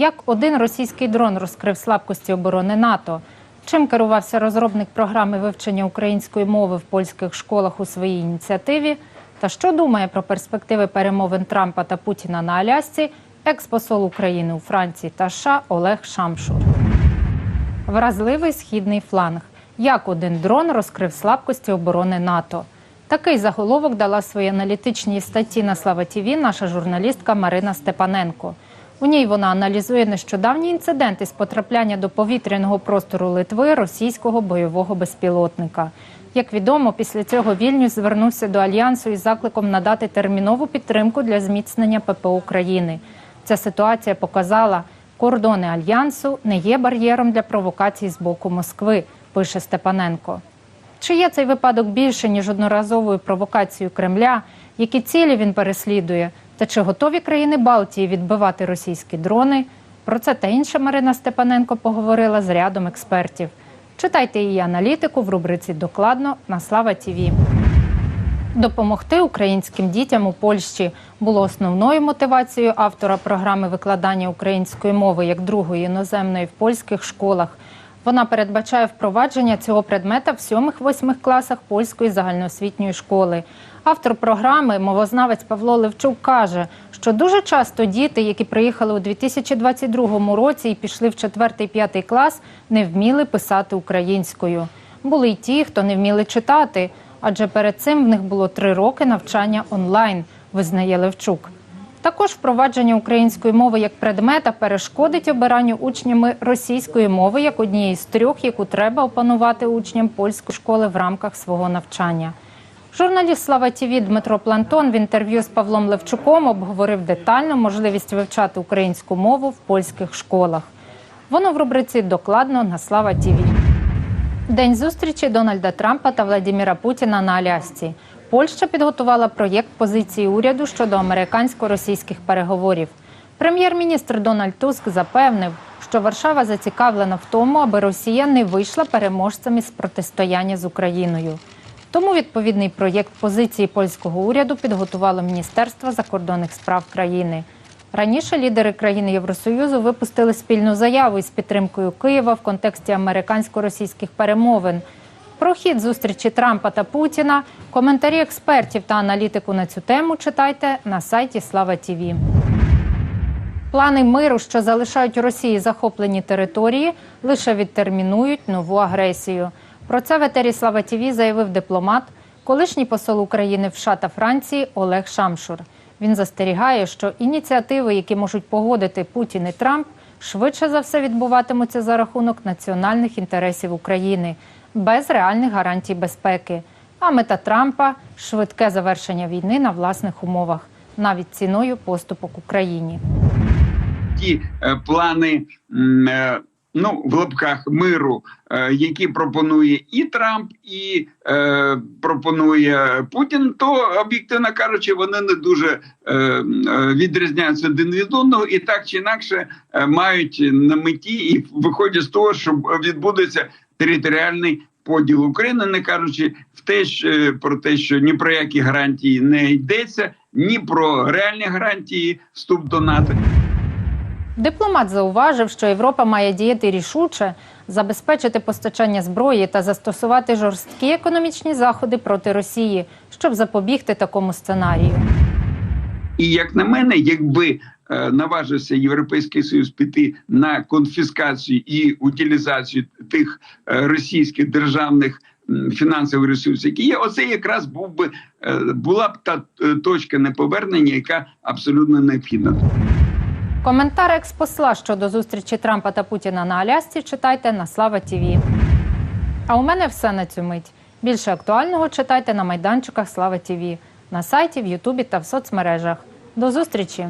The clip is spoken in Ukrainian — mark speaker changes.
Speaker 1: Як один російський дрон розкрив слабкості оборони НАТО? Чим керувався розробник програми вивчення української мови в польських школах у своїй ініціативі? Та що думає про перспективи перемовин Трампа та Путіна на Алясці експосол України у Франції та США Олег Шамшур? Вразливий східний фланг. Як один дрон розкрив слабкості оборони НАТО? Такий заголовок дала своїй аналітичній статті на Слава ТІВІ наша журналістка Марина Степаненко. У ній вона аналізує нещодавні інциденти з потрапляння до повітряного простору Литви російського бойового безпілотника. Як відомо, після цього Вільнюс звернувся до альянсу із закликом надати термінову підтримку для зміцнення ППО України. Ця ситуація показала, кордони альянсу не є бар'єром для провокацій з боку Москви, пише Степаненко. Чи є цей випадок більше ніж одноразовою провокацією Кремля? Які цілі він переслідує? Та чи готові країни Балтії відбивати російські дрони? Про це та інше Марина Степаненко поговорила з рядом експертів. Читайте її аналітику в рубриці Докладно на Слава Тіві. Допомогти українським дітям у Польщі було основною мотивацією автора програми викладання української мови як другої іноземної в польських школах. Вона передбачає впровадження цього предмета в 7-8 класах польської загальноосвітньої школи. Автор програми, мовознавець Павло Левчук, каже, що дуже часто діти, які приїхали у 2022 році і пішли в 4-5 клас, не вміли писати українською. Були й ті, хто не вміли читати, адже перед цим в них було три роки навчання онлайн, визнає Левчук. Також впровадження української мови як предмета перешкодить обиранню учнями російської мови як однієї з трьох, яку треба опанувати учням польської школи в рамках свого навчання. Журналіст Слава ТІВІ Дмитро Плантон в інтерв'ю з Павлом Левчуком обговорив детально можливість вивчати українську мову в польських школах. Воно в рубриці Докладно на Слава ТІВІ. День зустрічі Дональда Трампа та Владіміра Путіна на Алясці. Польща підготувала проєкт позиції уряду щодо американсько-російських переговорів. Прем'єр-міністр Дональд Туск запевнив, що Варшава зацікавлена в тому, аби Росія не вийшла переможцем із протистояння з Україною. Тому відповідний проєкт позиції польського уряду підготувало Міністерство закордонних справ країни. Раніше лідери країн Євросоюзу випустили спільну заяву із підтримкою Києва в контексті американсько-російських перемовин. Про хід зустрічі Трампа та Путіна, коментарі експертів та аналітику на цю тему читайте на сайті Слава Тіві. Плани миру, що залишають Росії захоплені території, лише відтермінують нову агресію. Про це в етері Слава Тіві заявив дипломат, колишній посол України в США та Франції Олег Шамшур. Він застерігає, що ініціативи, які можуть погодити Путін і Трамп, швидше за все відбуватимуться за рахунок національних інтересів України без реальних гарантій безпеки. А мета Трампа швидке завершення війни на власних умовах, навіть ціною поступок Україні.
Speaker 2: ті е, плани, е, ну в лапках миру, е, які пропонує і Трамп, і е, пропонує Путін, то об'єктивно кажучи, вони не дуже е, е, відрізняються один від одного, і так чи інакше е, мають на меті і виходять з того, що відбудеться територіальний. Поділ України, не кажучи в те, що, про те, що ні про які гарантії не йдеться, ні про реальні гарантії вступ до НАТО.
Speaker 1: Дипломат зауважив, що Європа має діяти рішуче, забезпечити постачання зброї та застосувати жорсткі економічні заходи проти Росії, щоб запобігти такому сценарію.
Speaker 2: І як на мене, якби е, наважився Європейський Союз піти на конфіскацію і утилізацію тих е, російських державних фінансових ресурсів, які є, оце якраз був би е, була б та точка неповернення, яка абсолютно необхідна.
Speaker 1: Коментар експосла щодо зустрічі Трампа та Путіна на Алясці читайте на Слава Тіві. А у мене все на цю мить. Більше актуального читайте на майданчиках Слава Тіві, на сайті, в Ютубі та в соцмережах. До зустрічі!